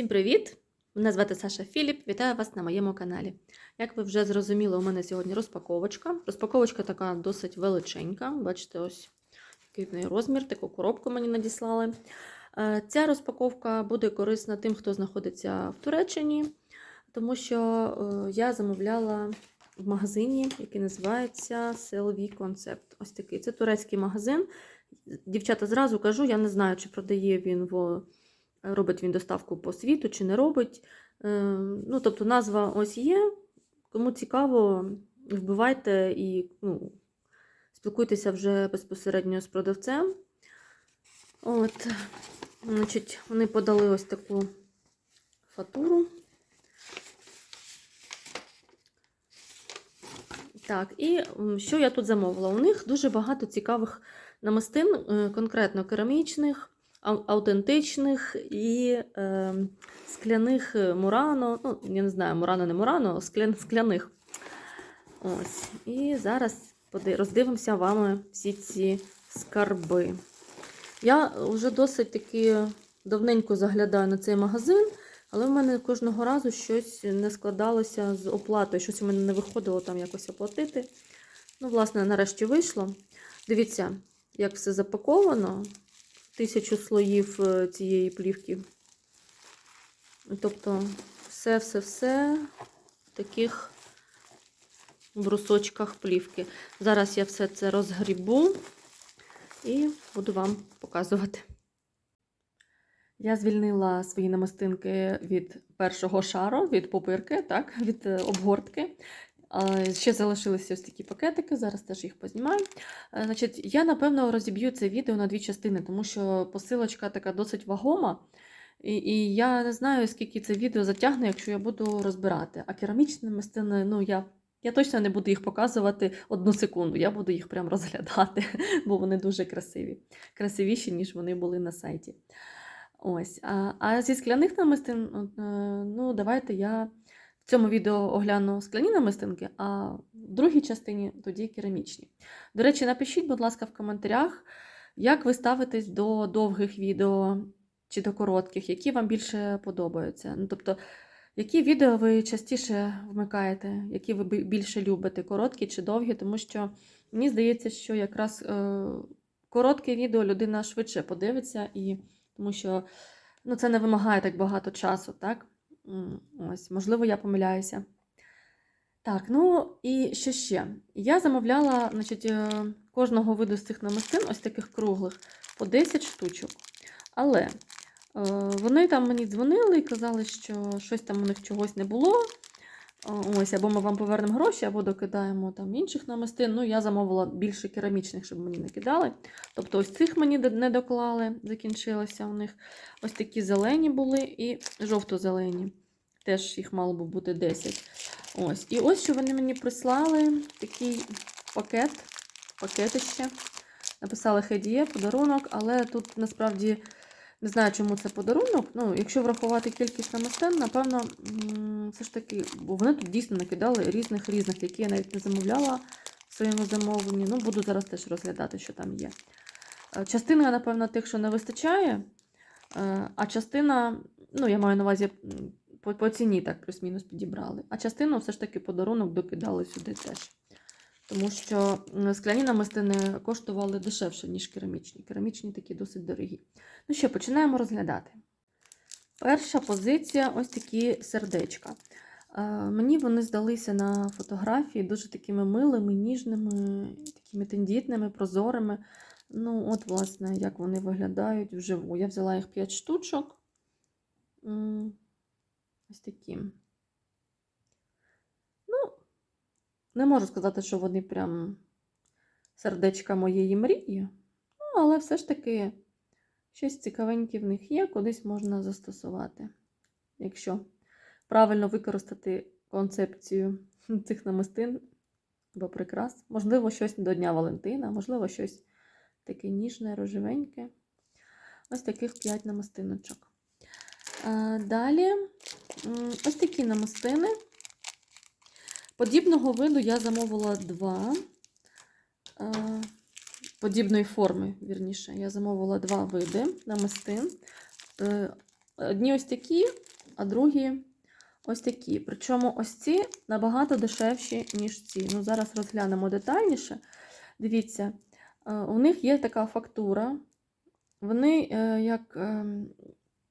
Всім привіт! Мене звати Саша Філіп. Вітаю вас на моєму каналі. Як ви вже зрозуміли, у мене сьогодні розпаковочка. Розпаковочка така досить величенька. Бачите, ось неї розмір, таку коробку мені надіслали. Е, Ця розпаковка буде корисна тим, хто знаходиться в Туреччині, тому що е, я замовляла в магазині, який називається CLV Concept. Ось такий. Це турецький магазин. Дівчата, зразу кажу, я не знаю, чи продає він в робить він доставку по світу чи не робить. Е, Ну, тобто назва ось є. Кому цікаво, вбивайте і ну, спілкуйтеся вже безпосередньо з продавцем. От, значить, Вони подали ось таку фатуру. Так, і що я тут замовила? У них дуже багато цікавих намистин, е, конкретно керамічних аутентичних і е, скляних Мурано. Ну, я не знаю, Мурано не Мурано, скля, скляних. Ось. І зараз роздивимося вами всі ці скарби. Я вже досить таки давненько заглядаю на цей магазин, але в мене кожного разу щось не складалося з оплатою, щось у мене не виходило там якось оплатити. Ну, власне, нарешті вийшло. Дивіться, як все запаковано тисячу слоїв е, цієї плівки. Тобто, все-все-все в таких брусочках плівки. Зараз я все це розгрібу і буду вам показувати. Я звільнила свої намистинки від першого шару, від пупирки, так, від е, обгортки. Ще залишилися ось такі пакетики, зараз теж їх познімаю. Е, значить, Я, напевно, розіб'ю це відео на дві частини, тому що посилочка така досить вагома. І і я не знаю, скільки це відео затягне, якщо я буду розбирати. А керамічні мистини, ну, я я точно не буду їх показувати одну секунду, я буду їх прям розглядати, бо вони дуже красиві. Красивіші, ніж вони були на сайті. Ось. А а зі скляних намистин, е, ну, давайте я в цьому відео огляну скляні намистинки, а в другій частині тоді керамічні. До речі, напишіть, будь ласка, в коментарях, як ви ставитесь до довгих відео чи до коротких, які вам більше подобаються. Ну, Тобто, які відео ви частіше вмикаєте, які ви більше любите, короткі чи довгі, тому що мені здається, що якраз е, коротке відео людина швидше подивиться, і тому що ну, це не вимагає так багато часу, так? Ось, можливо, я помиляюся. Так, ну і що ще? Я замовляла значить, е, кожного виду з цих намистин, ось таких круглих, по 10 штучок. Але е, вони там мені дзвонили і казали, що щось там у них чогось не було. Ось, Або ми вам повернемо гроші, або докидаємо там інших намистин. Ну, я замовила більше керамічних, щоб мені не кидали. Тобто, ось цих мені не доклали, закінчилося у них. Ось такі зелені були і жовто-зелені. Теж їх мало би бути 10. Ось. І ось що вони мені прислали такий пакет, пакетище. Написали хедіє, подарунок, але тут насправді не знаю, чому це подарунок. Ну, Якщо врахувати кількість намистин, напевно, все ж таки, бо вони тут дійсно накидали різних-різних, які я навіть не замовляла в своєму замовленні. Ну, буду зараз теж розглядати, що там є. Е, частина, напевно, тих, що не вистачає, е, а частина, ну, я маю на увазі по, по ціні так плюс-мінус підібрали. А частину все ж таки подарунок докидали сюди теж. Тому що скляні намистини коштували дешевше, ніж керамічні. Керамічні такі досить дорогі. Ну що, починаємо розглядати. Перша позиція ось такі сердечка. Мені вони здалися на фотографії дуже такими милими, ніжними, такими тендітними, прозорими. Ну, от, власне, як вони виглядають вживу. Я взяла їх 5 штучок. Ось такі. Ну, не можу сказати, що вони прям сердечка моєї мрії. Ну, але все ж таки щось цікавеньке в них є, кудись можна застосувати. Якщо правильно використати концепцію цих намистин або прикрас. Можливо, щось до Дня Валентина, можливо, щось таке ніжне, рожевеньке. Ось таких 5 намистиночок. Далі ось такі намистини. Подібного виду я замовила два. Подібної форми, вірніше, я замовила два види намистин. Е, Одні ось такі, а другі ось такі. Причому ось ці набагато дешевші, ніж ці. Ну, зараз розглянемо детальніше. Дивіться, е, у них є така фактура. Вони е, як.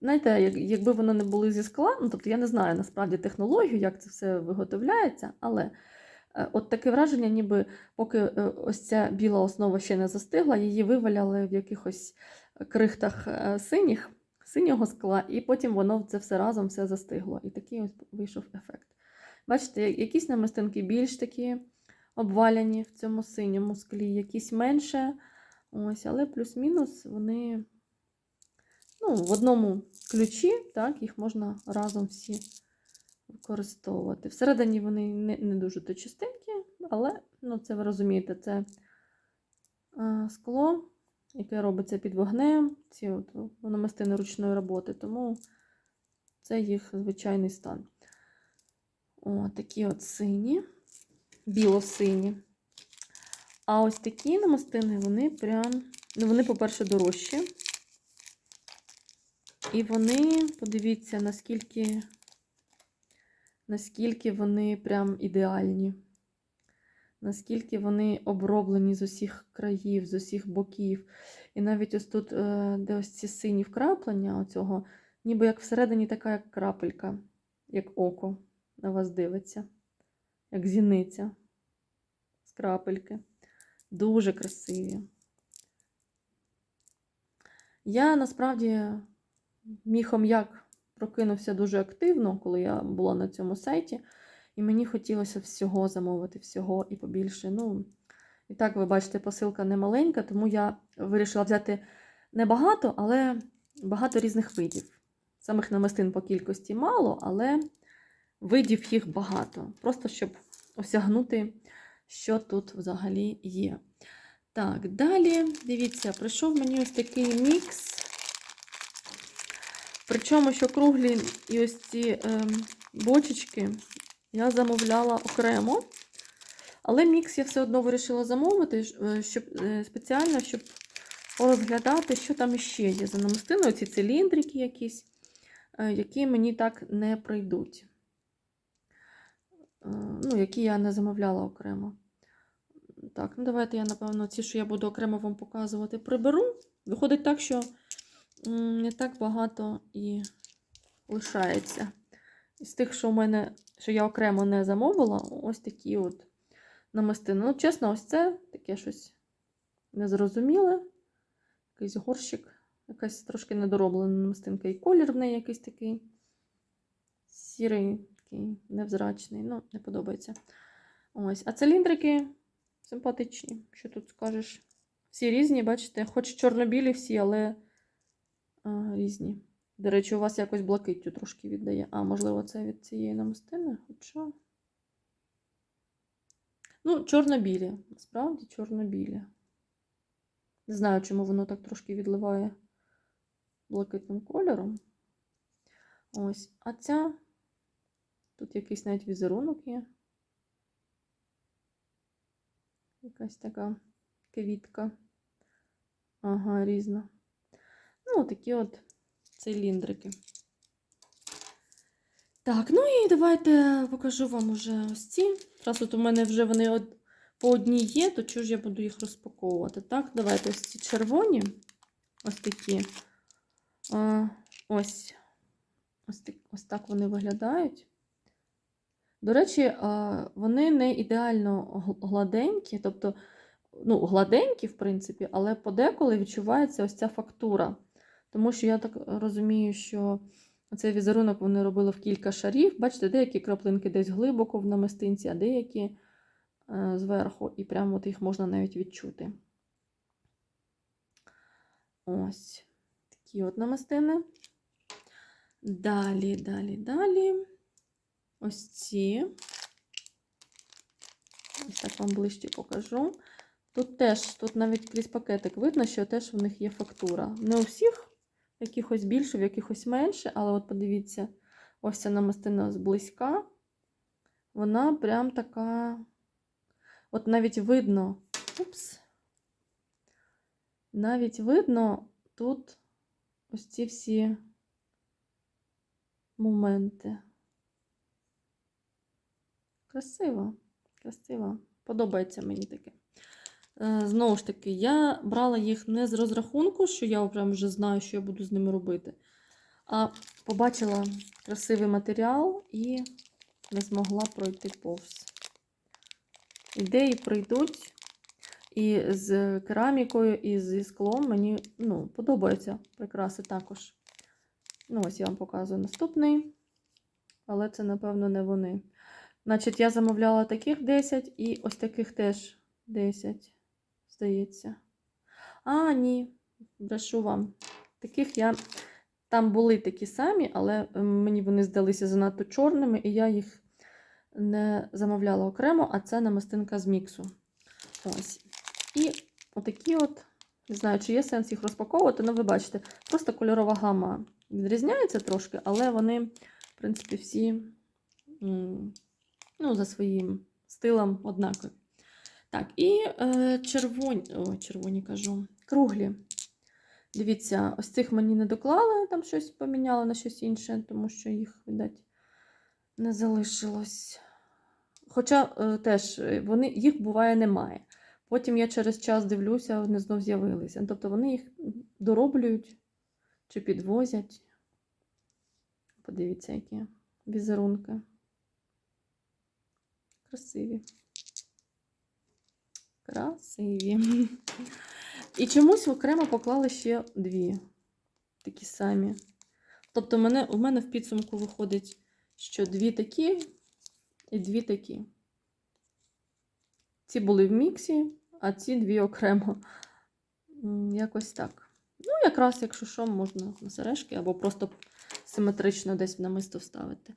Знаєте, як- якби вони не були зі скла, ну тобто я не знаю насправді технологію, як це все виготовляється, але е, от таке враження, ніби поки е, ось ця біла основа ще не застигла, її виваляли в якихось крихтах е, синіх, синього скла, і потім воно це все разом все застигло. І такий ось вийшов ефект. Бачите, якісь намистинки більш такі обваляні в цьому синьому склі, якісь менше. Ось, але плюс-мінус вони ну, в одному ключі, так, їх можна разом всі використовувати. Всередині вони не, не дуже то чистенькі, але ну, це ви розумієте, це а, скло, яке робиться під вогнем, ці от намистини ручної роботи, тому це їх звичайний стан. О, такі от сині, біло-сині. А ось такі намистини, вони прям, ну вони, по-перше, дорожчі. І вони, подивіться, наскільки, наскільки вони прям ідеальні. Наскільки вони оброблені з усіх країв, з усіх боків. І навіть ось тут, е, де ось ці сині вкраплення, оцього, ніби як всередині така як крапелька, як око на вас дивиться, як зіниця з крапельки. Дуже красиві. Я насправді мій хом'як прокинувся дуже активно, коли я була на цьому сайті, і мені хотілося всього замовити, всього і побільше. Ну, і так, ви бачите, посилка не маленька, тому я вирішила взяти не багато, але багато різних видів. Самих намистин по кількості мало, але видів їх багато. Просто щоб осягнути, що тут взагалі є. Так, далі, дивіться, прийшов мені ось такий мікс. Причому, що круглі і ось ці ем, бочечки я замовляла окремо. Але мікс я все одно вирішила замовити, е, щоб, е, спеціально, щоб порозглядати, що там ще є за намистиною. Ці циліндрики якісь, е, які мені так не прийдуть. Е, Ну, які я не замовляла окремо. Так, ну давайте я, напевно, ці, що я буду окремо вам показувати, приберу. Виходить так, що не так багато і лишається. Із тих, що в мене, що я окремо не замовила, ось такі от намистини. Ну, чесно, ось це таке щось незрозуміле. Якийсь горщик, якась трошки недороблена намистинка. І колір в неї якийсь такий сірий, такий невзрачний. Ну, не подобається. Ось. А циліндрики симпатичні. Що тут скажеш? Всі різні, бачите, хоч чорно-білі всі, але а, різні. До речі, у вас якось блакиттю трошки віддає. А, можливо, це від цієї намистини? Хоча. Ну, чорно-білі. Насправді чорно-білі. Не знаю, чому воно так трошки відливає блакитним кольором. Ось. А ця. Тут якийсь навіть візерунок є. Якась така квітка. Ага, різна. Ну, такі от циліндрики. Так, ну і давайте покажу вам уже ось ці. Раз от у мене вже вони од... по одній є, то чого ж я буду їх розпаковувати? Так, давайте ось ці червоні. Ось такі. А, ось. Ось так, ось так вони виглядають. До речі, вони не ідеально гладенькі, тобто, ну, гладенькі, в принципі, але подеколи відчувається ось ця фактура. Тому що я так розумію, що цей візерунок вони робили в кілька шарів. Бачите, деякі краплинки десь глибоко в намистинці, а деякі е, зверху, і прямо от їх можна навіть відчути. Ось такі от намистини. Далі, далі, далі. Ось ці. Ось так вам ближче покажу. Тут теж, тут навіть крізь пакетик видно, що теж в них є фактура. Не у всіх, якихось більше, в якихось менше, але от подивіться, ось ця намистина зблизька. Вона прям така. От навіть видно. Упс. Навіть видно тут ось ці всі моменти. Красиво, красиво. Подобається мені таке. Е, Знову ж таки, я брала їх не з розрахунку, що я прям вже знаю, що я буду з ними робити. А побачила красивий матеріал і не змогла пройти повз. Ідеї прийдуть. І з керамікою, і зі склом мені ну, подобаються прикраси також. Ну, ось я вам показую наступний. Але це, напевно, не вони. Значить, я замовляла таких 10 і ось таких теж 10, здається. А, ні, брешу вам. Таких я. Там були такі самі, але е, мені вони здалися занадто чорними, і я їх не замовляла окремо, а це намистинка з міксу. Ось. І отакі от, не знаю, чи є сенс їх розпаковувати, але ви бачите, просто кольорова гама відрізняється трошки, але вони, в принципі, всі ну, за своїм стилем однакові. Так, і е, червоні, о, червоні кажу, круглі. Дивіться, ось цих мені не доклали, там щось поміняли на щось інше, тому що їх, видать, не залишилось. Хоча е, теж е, вони, їх буває немає. Потім я через час дивлюся, вони знов з'явилися. Тобто вони їх дороблюють чи підвозять. Подивіться, які візерунки. Красиві. Красиві. І чомусь окремо поклали ще дві такі самі. Тобто, мене, у мене в підсумку виходить, що дві такі і дві такі. Ці були в міксі, а ці дві окремо. Якось так. Ну, якраз, якщо що, можна на сережки або просто симетрично десь в намисто вставити.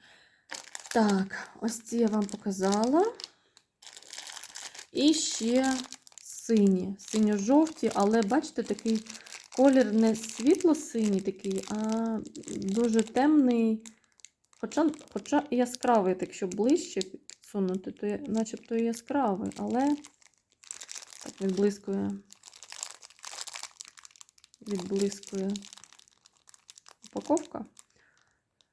Так, ось ці я вам показала. І ще сині, синьо-жовті, але бачите, такий колір не світло-синій такий, а дуже темний. Хоча, хоча яскравий, так якщо ближче підсунути, то начебто і яскравий, але так відблискує. Відблискує упаковка.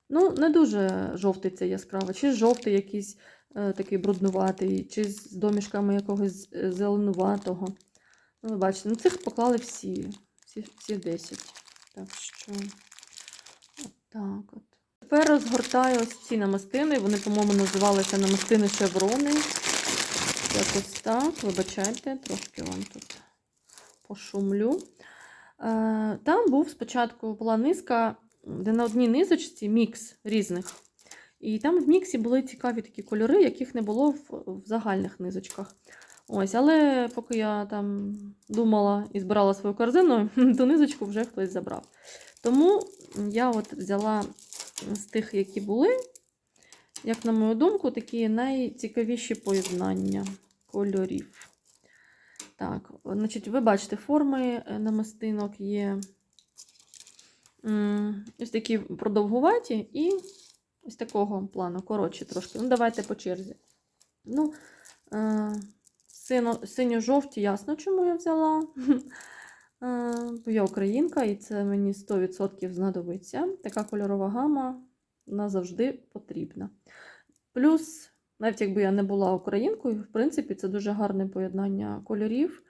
Ну, не дуже жовтий цей яскравий. Чи жовтий якийсь такий бруднуватий, чи з домішками якогось е, зеленуватого. Ну, ви бачите, ну цих поклали всі, всі, всі 10. Так що, от так от. Тепер розгортаю ось ці намистини. Вони, по-моєму, називалися намистини шеврони. Якось так, вибачайте, трошки вам тут пошумлю. Е, Там був спочатку була низка, де на одній низочці мікс різних. І там в міксі були цікаві такі кольори, яких не було в, в загальних низочках. Ось, але поки я там думала і збирала свою корзину, ту низочку вже хтось забрав. Тому я от взяла з тих, які були, як на мою думку, такі найцікавіші поєднання кольорів. Так, значить, ви бачите, форми е, намистинок є ось такі продовгуваті і ось такого плану, коротші трошки. Ну, давайте по черзі. Ну, е, синьо-жовті, ясно, чому я взяла. Е, бо я українка, і це мені 100% знадобиться. Така кольорова гама вона завжди потрібна. Плюс, навіть якби я не була українкою, в принципі, це дуже гарне поєднання кольорів.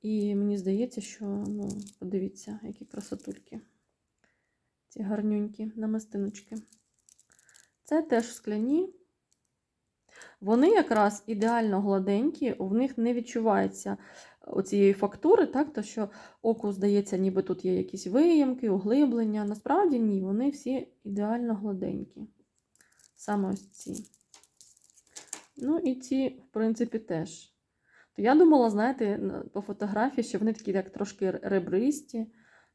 І мені здається, що, ну, подивіться, які красотульки. Ці гарнюнькі намистиночки. Це теж скляні. Вони якраз ідеально гладенькі, в них не відчувається оцієї фактури, так, то що оку здається, ніби тут є якісь виємки, углиблення. Насправді ні, вони всі ідеально гладенькі. Саме ось ці. Ну і ці, в принципі, теж. То я думала, знаєте, по фотографії, що вони такі як трошки ребристі,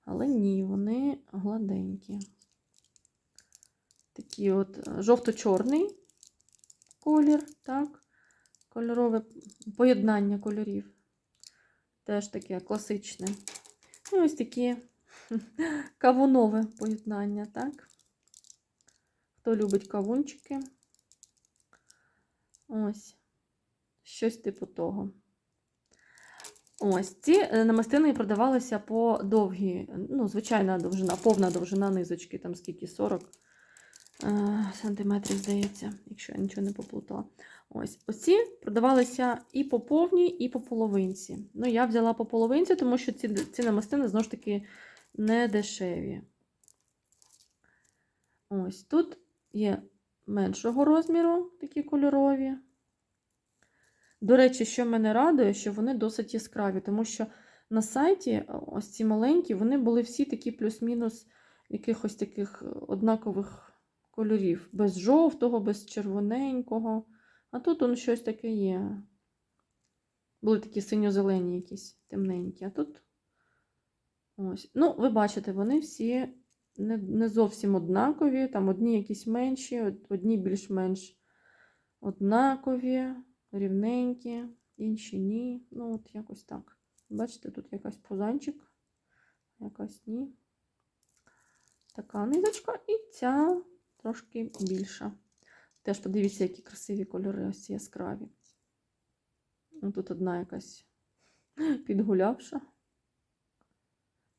але ні, вони гладенькі. Такі от е, жовто-чорний колір, так, кольорове поєднання кольорів. Теж таке класичне. І ось такі кавунове поєднання, так? Хто любить кавунчики? Ось. Щось типу того. Ось ці е, намистини продавалися по довгій, ну, звичайна довжина, повна довжина низочки, там скільки 40 е, сантиметрів, здається, якщо я нічого не поплутала. Ось оці продавалися і по повній, і по половинці. Ну, я взяла по половинці, тому що ці, ці намистини знову ж таки не дешеві. Ось тут є меншого розміру, такі кольорові. До речі, що мене радує, що вони досить яскраві, тому що на сайті е, ось ці маленькі, вони були всі такі плюс-мінус якихось таких однакових кольорів. Без жовтого, без червоненького. А тут он щось таке є. Були такі синьо-зелені якісь темненькі. А тут ось. Ну, ви бачите, вони всі не, не зовсім однакові. Там одні якісь менші, одні більш-менш однакові, рівненькі, інші ні. Ну, от якось так. Бачите, тут якась пузанчик, якась ні. Така низочка, і ця трошки більша. Теж подивіться, які красиві кольори, ось ці яскраві. Ну, Тут одна якась підгулявша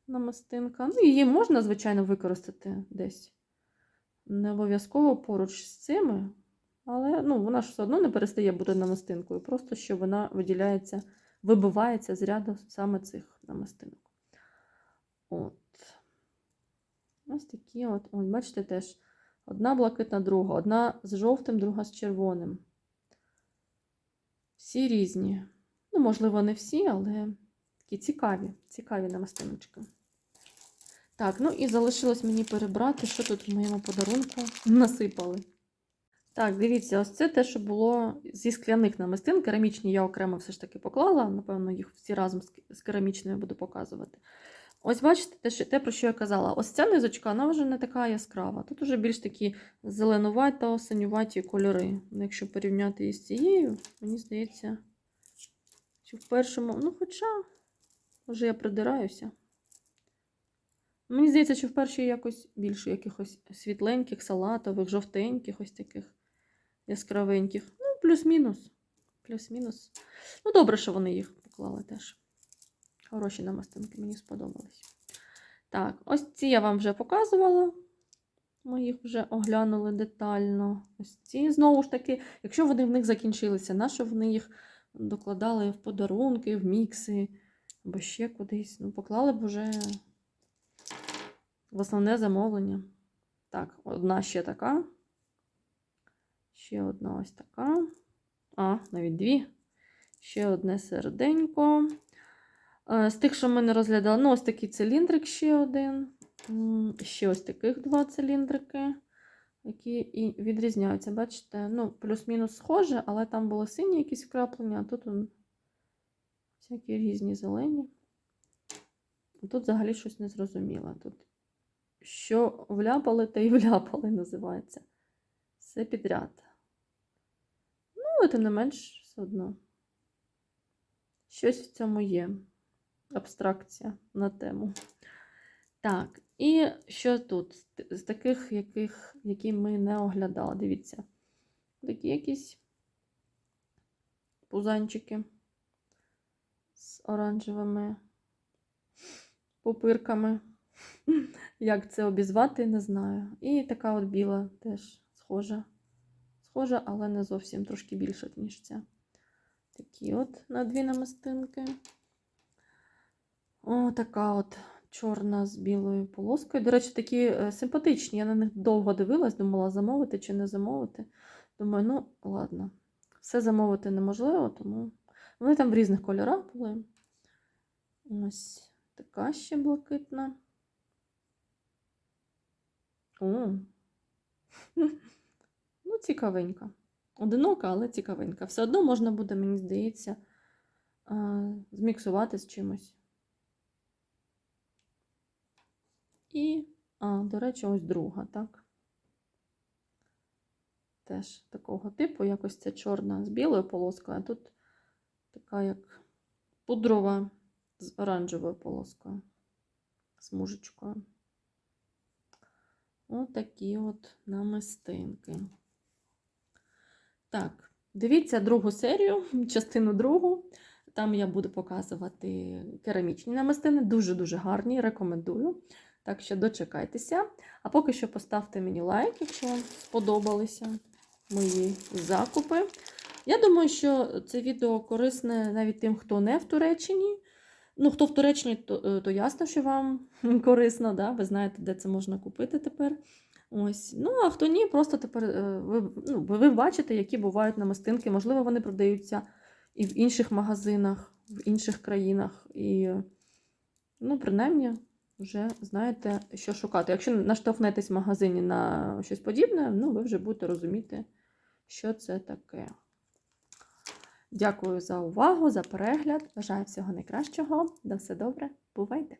намистинка. Ну, її можна, звичайно, використати десь. Не обов'язково поруч з цими, але ну, вона ж все одно не перестає бути намистинкою, просто що вона виділяється, вибивається з ряду саме цих намистинок. От. Ось такі от, от, бачите, теж одна блакитна, друга, одна з жовтим, друга з червоним. Всі різні. Ну, можливо, не всі, але такі цікаві, цікаві намистиночки. Так, ну і залишилось мені перебрати, що тут в моєму подарунку насипали. Так, дивіться, ось це те, що було зі скляних намистин. Керамічні я окремо все ж таки поклала. Напевно, їх всі разом з керамічною буду показувати. Ось бачите, те, про що я казала. Ось ця низочка, вона вже не така яскрава. Тут вже більш такі зеленуваті, синюваті кольори. Ну, Якщо порівняти із цією, мені здається, що в першому, ну, хоча, вже я придираюся. Мені здається, що в першій якось більше якихось світленьких, салатових, жовтеньких, ось таких яскравеньких. Ну, плюс-мінус. Плюс-мінус. Ну, добре, що вони їх поклали теж. Хороші намастинки, мені сподобались. Так, ось ці я вам вже показувала. Ми їх вже оглянули детально. Ось ці, знову ж таки, якщо вони в них закінчилися, нащо вони їх докладали в подарунки, в мікси або ще кудись. Ну, поклали б уже в основне замовлення. Так, одна ще така. Ще одна ось така. А, навіть дві. Ще одне серденько. Е, З тих, що ми не розглядали, ну, ось такий циліндрик ще один. Ще ось таких два циліндрики, які і відрізняються. Бачите, ну, плюс-мінус схоже, але там були сині якісь вкраплення, а тут он, всякі різні зелені. Тут взагалі щось не зрозуміло. Тут що вляпали, те й вляпали, називається. Все підряд. Ну, тим не менш, все одно. Щось в цьому є. Абстракція на тему. Так, і що тут? З таких, яких, які ми не оглядали. Дивіться. Такі якісь пузанчики з оранжевими пупирками. Як це обізвати, не знаю. І така от біла теж схожа. Схожа, але не зовсім трошки більша, ніж ця. Такі от на дві намистинки. О, така от чорна з білою полоскою. До речі, такі е, симпатичні. Я на них довго дивилась, думала, замовити чи не замовити. Думаю, ну, ладно. Все замовити неможливо, тому вони там в різних кольорах були. Ось така ще блакитна. О. Ну, цікавенька. Одинока, але цікавенька. Все одно можна буде, мені здається, зміксувати з чимось. І, а, до речі, ось друга, так? Теж такого типу, якось це чорна з білою полоскою, а тут така як пудрова з оранжевою полоскою, смужечкою. Отакі от намистинки. Так, дивіться другу серію, частину другу. Там я буду показувати керамічні намистини. Дуже-дуже гарні, рекомендую. Так що дочекайтеся. А поки що поставте мені лайк, якщо вам сподобалися мої закупи. Я думаю, що це відео корисне навіть тим, хто не в Туреччині. Ну, хто в Туреччині, то, е, то ясно, що вам корисно, да? ви знаєте, де це можна купити тепер. Ось. Ну, а хто ні, просто тепер е, ви, ну, ви бачите, які бувають намистинки. Можливо, вони продаються і в інших магазинах, в інших країнах. І, ну, принаймні, вже знаєте, що шукати. Якщо наштовхнетесь в магазині на щось подібне, ну, ви вже будете розуміти, що це таке. Дякую за увагу, за перегляд. Бажаю всього найкращого. На все добре. Бувайте!